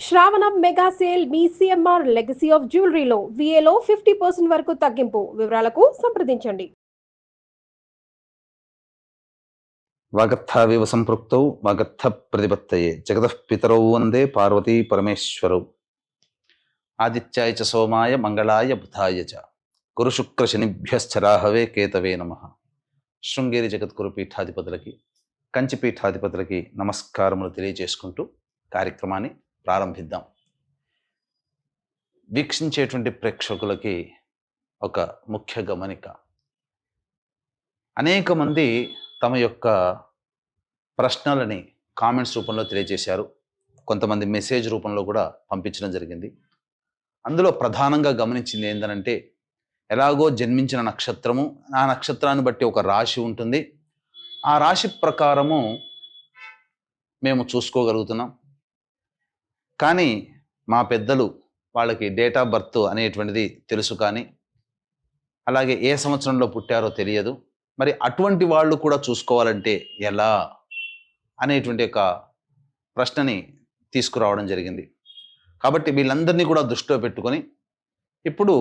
శ్రావణం mega sale మీ CMR legacy of జ్యువెలరీలో విఏలో ఫిఫ్టీ పర్సెంట్ వరకు తగ్గింపు వివరాలకు సంప్రదించండి. వాగర్థావివ సంపృక్తౌ వాగర్థ ప్రతిపత్తయే. జగతః పితరౌ వందే పార్వతీ పరమేశ్వరౌ. ఆదిత్యాయ చ సోమాయ మంగళాయ బుధాయ చ. గురు శుక్ర శనిభ్యశ్చరాహవే కేతవే నమ. శృంగేరి జగద్గురు పీఠాధిపతులకి కంచి పీఠాధిపతులకి నమస్కారములు తెలియజేసుకుంటూ కార్యక్రమాన్ని ప్రారంభిద్దాం. వీక్షించేటువంటి ప్రేక్షకులకి ఒక ముఖ్య గమనిక. అనేక మంది తమ యొక్క ప్రశ్నలని కామెంట్స్ రూపంలో తెలియజేశారు. కొంతమంది మెసేజ్ రూపంలో కూడా పంపించడం జరిగింది. అందులో ప్రధానంగా గమనించింది ఏంటంటే ఎలాగో జన్మించిన నక్షత్రము ఆ నక్షత్రాన్ని బట్టి ఒక రాశి ఉంటుంది. ఆ రాశి ప్రకారము మేము చూసుకోగలుగుతున్నాం. కానీ మా పెద్దలు వాళ్ళకి డేట్ ఆఫ్ బర్త్ అనేటువంటిది తెలుసు కానీ అలాగే ఏ సంవత్సరంలో పుట్టారో తెలియదు. మరి అటువంటి వాళ్ళు కూడా చూసుకోవాలంటే ఎలా అనేటువంటి ఒక ప్రశ్నని తీసుకురావడం జరిగింది. కాబట్టి వీళ్ళందరినీ కూడా దృష్టిలో పెట్టుకొని ఇప్పుడు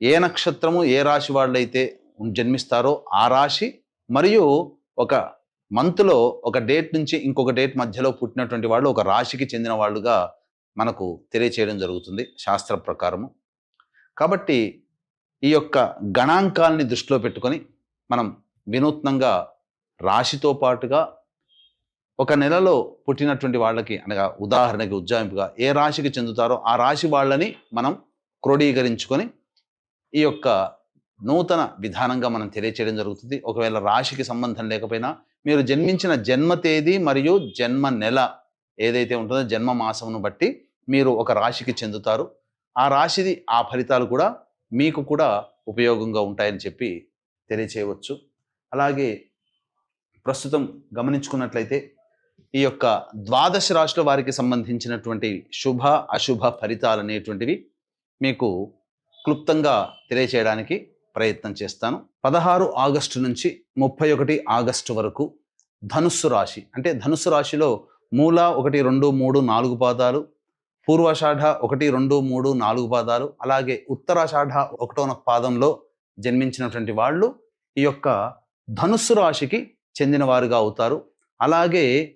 ఏ నక్షత్రము ఏ రాశి వాళ్ళైతే జన్మిస్తారో ఆ రాశి మరియు ఒక మంత్లో ఒక డేట్ నుంచి ఇంకొక డేట్ మధ్యలో పుట్టినటువంటి వాళ్ళు ఒక రాశికి చెందిన వాళ్ళుగా మనకు తెలియచేయడం జరుగుతుంది శాస్త్ర ప్రకారము. కాబట్టి ఈ యొక్క గణాంకాల్ని దృష్టిలో పెట్టుకొని మనం వినూత్నంగా రాశితో పాటుగా ఒక నెలలో పుట్టినటువంటి వాళ్ళకి అనగా ఉదాహరణకి ఉజ్జాయింపుగా ఏ రాశికి చెందుతారో ఆ రాశి వాళ్ళని మనం క్రోడీకరించుకొని ఈ యొక్క నూతన విధానంగా మనం తెలియచేయడం జరుగుతుంది. ఒకవేళ రాశికి సంబంధం లేకపోయినా మీరు జన్మించిన జన్మ తేదీ మరియు జన్మ నెల ఏదైతే ఉంటుందో జన్మ మాసమును బట్టి మీరు ఒక రాశికి చెందుతారు. ఆ రాశిది ఆ ఫలితాలు కూడా మీకు కూడా ఉపయోగంగా ఉంటాయని చెప్పి తెలియచేయవచ్చు. అలాగే ప్రస్తుతం గమనించుకున్నట్లయితే ఈ యొక్క ద్వాదశ రాశుల వారికి సంబంధించినటువంటి శుభ అశుభ ఫలితాలు అనేటువంటివి మీకు క్లుప్తంగా తెలియచేయడానికి ప్రయత్నం చేస్తాను. పదహారు ఆగస్టు నుంచి ముప్పై ఒకటి ఆగస్టు వరకు ధనుస్సు రాశి అంటే ధనుస్సు రాశిలో మూల ఒకటి రెండు మూడు నాలుగు పాదాలు పూర్వాషాఢ ఒకటి రెండు మూడు నాలుగు పాదాలు అలాగే ఉత్తరాషాఢ ఒకటో పాదంలో జన్మించినటువంటి వాళ్ళు ఈ యొక్క ధనుస్సు రాశికి చెందిన వారుగా అవుతారు. అలాగే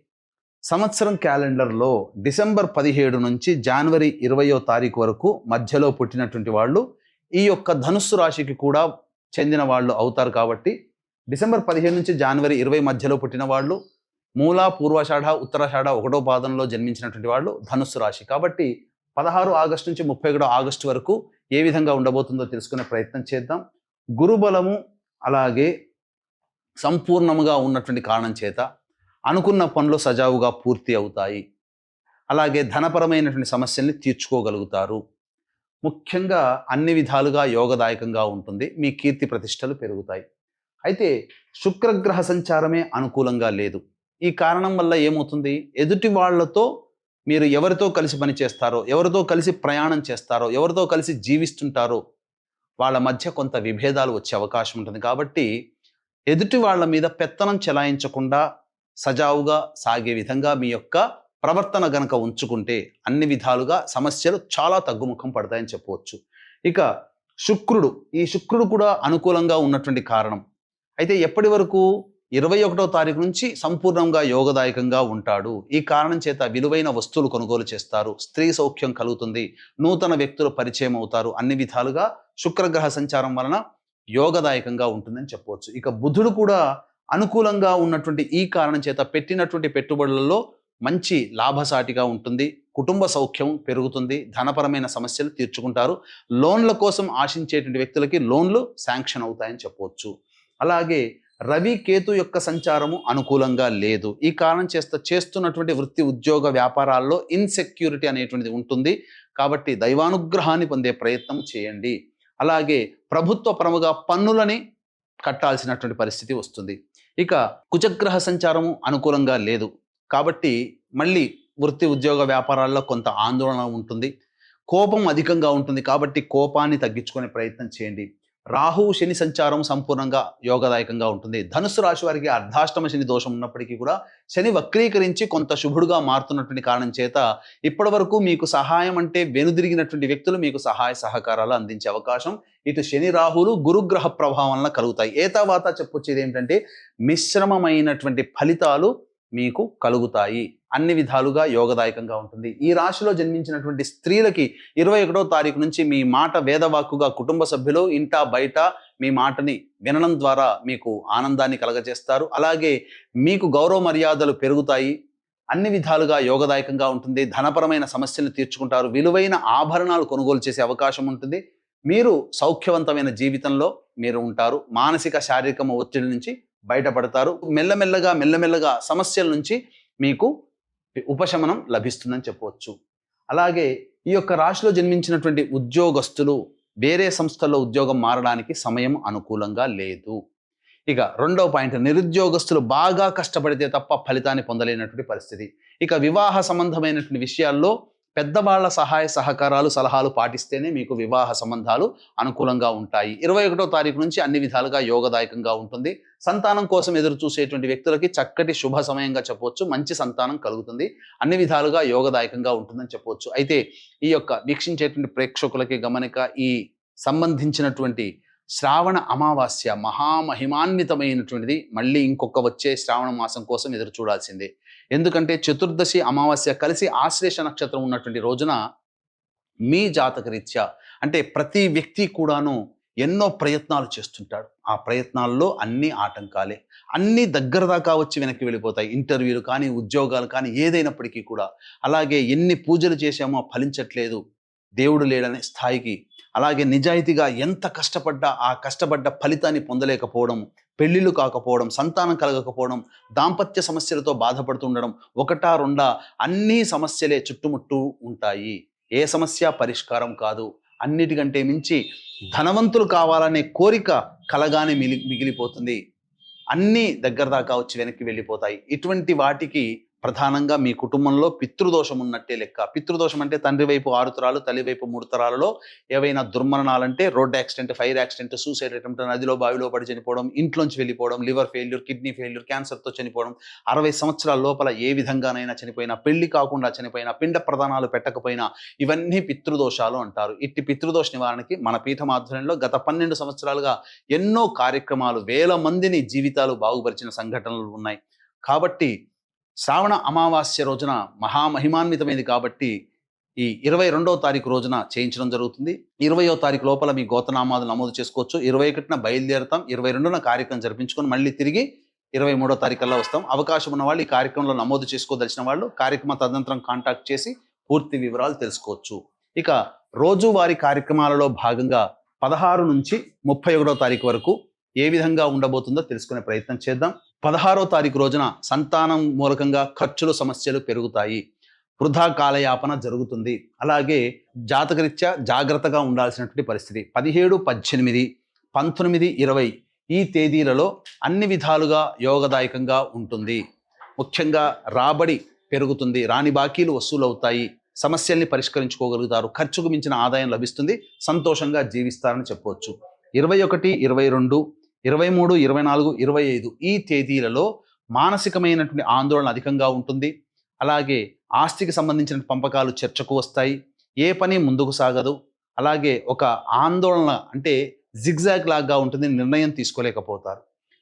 సంవత్సరం క్యాలెండర్లో డిసెంబర్ పదిహేడు నుంచి జనవరి ఇరవయో తారీఖు వరకు మధ్యలో పుట్టినటువంటి వాళ్ళు ఈ యొక్క ధనుస్సు రాశికి కూడా చెందిన వాళ్ళు అవుతారు కాబట్టి డిసెంబర్ పదిహేను నుంచి జనవరి ఇరవై మధ్యలో పుట్టిన వాళ్ళు మూల పూర్వాషాఢ ఉత్తరాషాఢ ఒకటో పాదంలో జన్మించినటువంటి వాళ్ళు ధనుస్సు రాశి. కాబట్టి పదహారు ఆగస్టు నుంచి ముప్పై ఒకటో ఆగస్టు వరకు ఏ విధంగా ఉండబోతుందో తెలుసుకునే ప్రయత్నం చేద్దాం. గురుబలము అలాగే సంపూర్ణముగా ఉన్నటువంటి కారణం చేత అనుకున్న పనులు సజావుగా పూర్తి అవుతాయి. అలాగే ధనపరమైనటువంటి సమస్యల్ని తీర్చుకోగలుగుతారు. ముఖ్యంగా అన్ని విధాలుగా యోగదాయకంగా ఉంటుంది. మీ కీర్తి ప్రతిష్టలు పెరుగుతాయి. అయితే శుక్రగ్రహ సంచారమే అనుకూలంగా లేదు. ఈ కారణం వల్ల ఏమవుతుంది? ఎదుటి వాళ్ళతో మీరు ఎవరితో కలిసి పని చేస్తారో ఎవరితో కలిసి ప్రయాణం చేస్తారో ఎవరితో కలిసి జీవిస్తుంటారో వాళ్ళ మధ్య కొంత విభేదాలు వచ్చే అవకాశం ఉంటుంది. కాబట్టి ఎదుటి వాళ్ళ మీద పెత్తనం చెలాయించకుండా సజావుగా సాగే విధంగా మీ యొక్క ప్రవర్తన గనక ఉంచుకుంటే అన్ని విధాలుగా సమస్యలు చాలా తగ్గుముఖం పడతాయని చెప్పవచ్చు. ఇక శుక్రుడు ఈ శుక్రుడు కూడా అనుకూలంగా ఉన్నటువంటి కారణం. అయితే ఎప్పటి వరకు? ఇరవై ఒకటో తారీఖు నుంచి సంపూర్ణంగా యోగదాయకంగా ఉంటాడు. ఈ కారణం చేత విలువైన వస్తువులు కొనుగోలు చేస్తారు. స్త్రీ సౌఖ్యం కలుగుతుంది. నూతన వ్యక్తులు పరిచయం అవుతారు. అన్ని విధాలుగా శుక్రగ్రహ సంచారం వలన యోగదాయకంగా ఉంటుందని చెప్పవచ్చు. ఇక బుధుడు కూడా అనుకూలంగా ఉన్నటువంటి ఈ కారణం చేత పెట్టినటువంటి పెట్టుబడులలో మంచి లాభసాటిగా ఉంటుంది కుటుంబ సౌఖ్యం పెరుగుతుంది ధనపరమైన సమస్యలు తీర్చుకుంటారు. లోన్ల కోసం ఆశించేటువంటి వ్యక్తులకి లోన్లు శాంక్షన్ అవుతాయని చెప్పవచ్చు అలాగే రవి కేతు యొక్క సంచారము అనుకూలంగా లేదు. ఈ కారణం చేస్త చేస్తున్నటువంటి వృత్తి ఉద్యోగ వ్యాపారాల్లో ఇన్సెక్యూరిటీ అనేటువంటిది ఉంటుంది. కాబట్టి దైవానుగ్రహాన్ని పొందే ప్రయత్నం చేయండి. అలాగే ప్రభుత్వ పరముగా పన్నులని కట్టాల్సినటువంటి పరిస్థితి వస్తుంది. ఇక కుజగ్రహ సంచారము అనుకూలంగా లేదు. కాబట్టి మళ్ళీ వృత్తి ఉద్యోగ వ్యాపారాల్లో కొంత ఆందోళన ఉంటుంది. కోపం అధికంగా ఉంటుంది కాబట్టి కోపాన్ని తగ్గించుకునే ప్రయత్నం చేయండి. రాహు శని సంచారం సంపూర్ణంగా యోగదాయకంగా ఉంటుంది. ధనుసు రాశి వారికి అర్ధాష్టమ శని దోషం ఉన్నప్పటికీ కూడా శని వక్రీకరించి కొంత శుభుడుగా మారుతున్నటువంటి కారణం చేత ఇప్పటి వరకు మీకు సహాయం అంటే వెనుదిరిగినటువంటి వ్యక్తులు మీకు సహాయ సహకారాలు అందించే అవకాశం ఇటు శని రాహులు గురుగ్రహ ప్రభావం వలన కలుగుతాయి. ఏ తర్వాత చెప్పొచ్చేది ఏంటంటే మిశ్రమమైనటువంటి ఫలితాలు మీకు కలుగుతాయి. అన్ని విధాలుగా యోగదాయకంగా ఉంటుంది. ఈ రాశిలో జన్మించినటువంటి స్త్రీలకి ఇరవై ఒకటో తారీఖు నుంచి మీ మాట వేదవాక్కుగా కుటుంబ సభ్యులు ఇంటా బయట మీ మాటని వినడం ద్వారా మీకు ఆనందాన్ని కలగజేస్తారు. అలాగే మీకు గౌరవ మర్యాదలు పెరుగుతాయి. అన్ని విధాలుగా యోగదాయకంగా ఉంటుంది. ధనపరమైన సమస్యలను తీర్చుకుంటారు. విలువైన ఆభరణాలు కొనుగోలు చేసే అవకాశం ఉంటుంది. మీరు సౌఖ్యవంతమైన జీవితంలో మీరు ఉంటారు. మానసిక శారీరక ఒత్తిడి నుంచి బయటపడతారు. మెల్లమెల్లగా మెల్లమెల్లగా సమస్యల నుంచి మీకు ఉపశమనం లభిస్తుందని చెప్పవచ్చు. అలాగే ఈ యొక్క రాశిలో జన్మించినటువంటి ఉద్యోగస్తులు వేరే సంస్థల్లో ఉద్యోగం మారడానికి సమయం అనుకూలంగా లేదు. ఇక రెండవ పాయింట్ నిరుద్యోగస్తులు బాగా కష్టపడితే తప్ప ఫలితాన్ని పొందలేనటువంటి పరిస్థితి. ఇక వివాహ సంబంధమైనటువంటి విషయాల్లో పెద్దవాళ్ళ సహాయ సహకారాలు సలహాలు పాటిస్తేనే మీకు వివాహ సంబంధాలు అనుకూలంగా ఉంటాయి. ఇరవై ఒకటో తారీఖు నుంచి అన్ని విధాలుగా యోగదాయకంగా ఉంటుంది. సంతానం కోసం ఎదురు చూసేటువంటి వ్యక్తులకి చక్కటి శుభ సమయంగా చెప్పవచ్చు మంచి సంతానం కలుగుతుంది. అన్ని విధాలుగా యోగదాయకంగా ఉంటుందని చెప్పవచ్చు అయితే ఈ యొక్క వీక్షించేటువంటి ప్రేక్షకులకి గమనిక ఈ సంబంధించినటువంటి శ్రావణ అమావాస్య మహామహిమాన్వితమైనటువంటిది మళ్ళీ ఇంకొక వచ్చే శ్రావణ మాసం కోసం ఎదురు చూడాల్సిందే. ఎందుకంటే చతుర్దశి అమావాస్య కలిసి ఆశ్లేష నక్షత్రం ఉన్నటువంటి రోజున మీ జాతక రీత్యా అంటే ప్రతి వ్యక్తి కూడాను ఎన్నో ప్రయత్నాలు చేస్తుంటాడు. ఆ ప్రయత్నాల్లో అన్ని ఆటంకాలే. అన్ని దగ్గర దాకా వచ్చి వెనక్కి వెళ్ళిపోతాయి. ఇంటర్వ్యూలు కానీ ఉద్యోగాలు కానీ ఏదైనప్పటికీ కూడా. అలాగే ఎన్ని పూజలు చేశామో ఫలించట్లేదు. దేవుడు లేడనే స్థాయికి అలాగే నిజాయితీగా ఎంత కష్టపడ్డా ఆ కష్టపడ్డ ఫలితాన్ని పొందలేకపోవడం పెళ్ళిళ్ళు కాకపోవడం సంతానం కలగకపోవడం దాంపత్య సమస్యలతో బాధపడుతుండడం ఒకటా రెండా అన్ని సమస్యలే చుట్టుముట్టూ ఉంటాయి. ఏ సమస్య పరిష్కారం కాదు. అన్నిటికంటే మించి ధనవంతులు కావాలనే కోరిక కలగానే మిలి మిగిలిపోతుంది. అన్నీ దగ్గర దాకా వచ్చి వెనక్కి వెళ్ళిపోతాయి. ఇటువంటి వాటికి ప్రధానంగా మీ కుటుంబంలో పితృదోషం ఉన్నట్టే లెక్క. పితృదోషం అంటే తండ్రి వైపు ఆరు తరాలు తల్లి వైపు మూడు తరాలలో ఏవైనా దుర్మరణాలంటే road accident fire accident suicide attempt నదిలో బావిలో పడి చనిపోవడం ఇంట్లోంచి వెళ్ళిపోవడం లివర్ ఫెయిల్యూర్ కిడ్నీ ఫెయిల్యూర్ క్యాన్సర్తో చనిపోవడం అరవై సంవత్సరాల లోపల ఏ విధంగానైనా చనిపోయినా పెళ్ళి కాకుండా చనిపోయినా పిండ ప్రధానాలు పెట్టకపోయినా ఇవన్నీ పితృదోషాలు అంటారు. ఇట్టి పితృదోష నివారణకి మన పీఠం ఆధ్వర్యంలో గత పన్నెండు సంవత్సరాలుగా ఎన్నో కార్యక్రమాలు వేల మందిని జీవితాలు బాగుపరిచిన సంఘటనలు ఉన్నాయి. కాబట్టి శ్రావణ అమావాస్య రోజున మహామహిమాన్వితమైనది కాబట్టి ఈ ఇరవై రెండవ తారీఖు రోజున చేయించడం జరుగుతుంది. ఇరవయో తారీఖు లోపల మీ గోతనామాలు నమోదు చేసుకోవచ్చు. ఇరవై ఒకటిన బయలుదేరుతాం. ఇరవై రెండున కార్యక్రమం జరిపించుకొని మళ్ళీ తిరిగి ఇరవై మూడో తారీఖుల్లో వస్తాం. అవకాశం ఉన్న వాళ్ళు ఈ కార్యక్రమంలో నమోదు చేసుకోదలిచిన వాళ్ళు కార్యక్రమ తదనంతరం కాంటాక్ట్ చేసి పూర్తి వివరాలు తెలుసుకోవచ్చు. ఇక రోజువారీ కార్యక్రమాలలో భాగంగా పదహారు నుంచి ముప్పై ఒకటో తారీఖు వరకు ఏ విధంగా ఉండబోతుందో తెలుసుకునే ప్రయత్నం చేద్దాం. పదహారో తారీఖు రోజున సంతానం మూలకంగా ఖర్చులు సమస్యలు పెరుగుతాయి. వృధా కాలయాపన జరుగుతుంది. అలాగే జాతకరీత్యా జాగ్రత్తగా ఉండాల్సినటువంటి పరిస్థితి. పదిహేడు పద్దెనిమిది పంతొమ్మిది ఇరవై ఈ తేదీలలో అన్ని విధాలుగా యోగదాయకంగా ఉంటుంది. ముఖ్యంగా రాబడి పెరుగుతుంది. రాని బాకీలు వసూలవుతాయి. సమస్యల్ని పరిష్కరించుకోగలుగుతారు. ఖర్చుకు మించిన ఆదాయం లభిస్తుంది. సంతోషంగా జీవిస్తారని చెప్పవచ్చు. ఇరవై ఒకటి ఇరవై రెండు ఇరవై మూడు ఇరవై నాలుగు ఇరవై ఐదు ఈ తేదీలలో మానసికమైనటువంటి ఆందోళన అధికంగా ఉంటుంది. అలాగే ఆస్తికి సంబంధించిన పంపకాలు చర్చకు వస్తాయి. ఏ పని ముందుకు సాగదు. అలాగే ఒక ఆందోళన అంటే జిగ్జాగ్ లాగా ఉంటుంది. నిర్ణయం తీసుకోలేకపోతారు.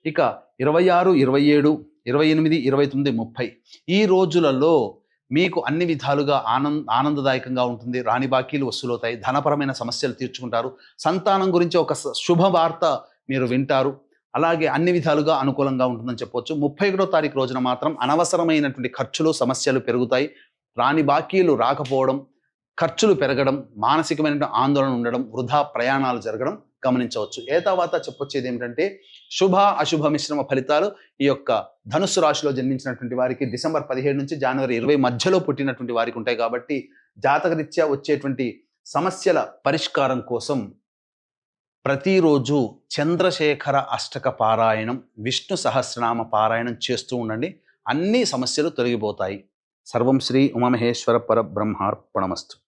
ఇక ఇరవై ఆరు ఇరవై ఏడు ఇరవై ఎనిమిది ఇరవై తొమ్మిది ముప్పై ఈ రోజులలో మీకు అన్ని విధాలుగా ఆనంద ఆనందదాయకంగా ఉంటుంది. రాణి బాకీలు వసూలవుతాయి. ధనపరమైన సమస్యలు తీర్చుకుంటారు. సంతానం గురించి ఒక శుభ శుభవార్త మీరు వింటారు. అలాగే అన్ని విధాలుగా అనుకూలంగా ఉంటుందని చెప్పొచ్చు. ముప్పై ఒకటో తారీఖు రోజున మాత్రం అనవసరమైనటువంటి ఖర్చులు సమస్యలు పెరుగుతాయి. రాని బాకీలు రాకపోవడం ఖర్చులు పెరగడం మానసికమైన ఆందోళన ఉండడం వృధా ప్రయాణాలు జరగడం గమనించవచ్చు. ఏ తర్వాత చెప్పొచ్చేది ఏమిటంటే శుభ అశుభ మిశ్రమ ఫలితాలు ఈ యొక్క ధనుస్సు రాశిలో జన్మించినటువంటి వారికి డిసెంబర్ పదిహేడు నుంచి జనవరి ఇరవై మధ్యలో పుట్టినటువంటి వారికి ఉంటాయి కాబట్టి జాతకరీత్యా వచ్చేటువంటి సమస్యల పరిష్కారం కోసం ప్రతిరోజు చంద్రశేఖర అష్టక పారాయణం విష్ణు సహస్రనామ పారాయణం చేస్తూ ఉండండి. అన్ని సమస్యలు తొలగిపోతాయి. సర్వం శ్రీ ఉమామహేశ్వర పరబ్రహ్మార్పణమస్తు.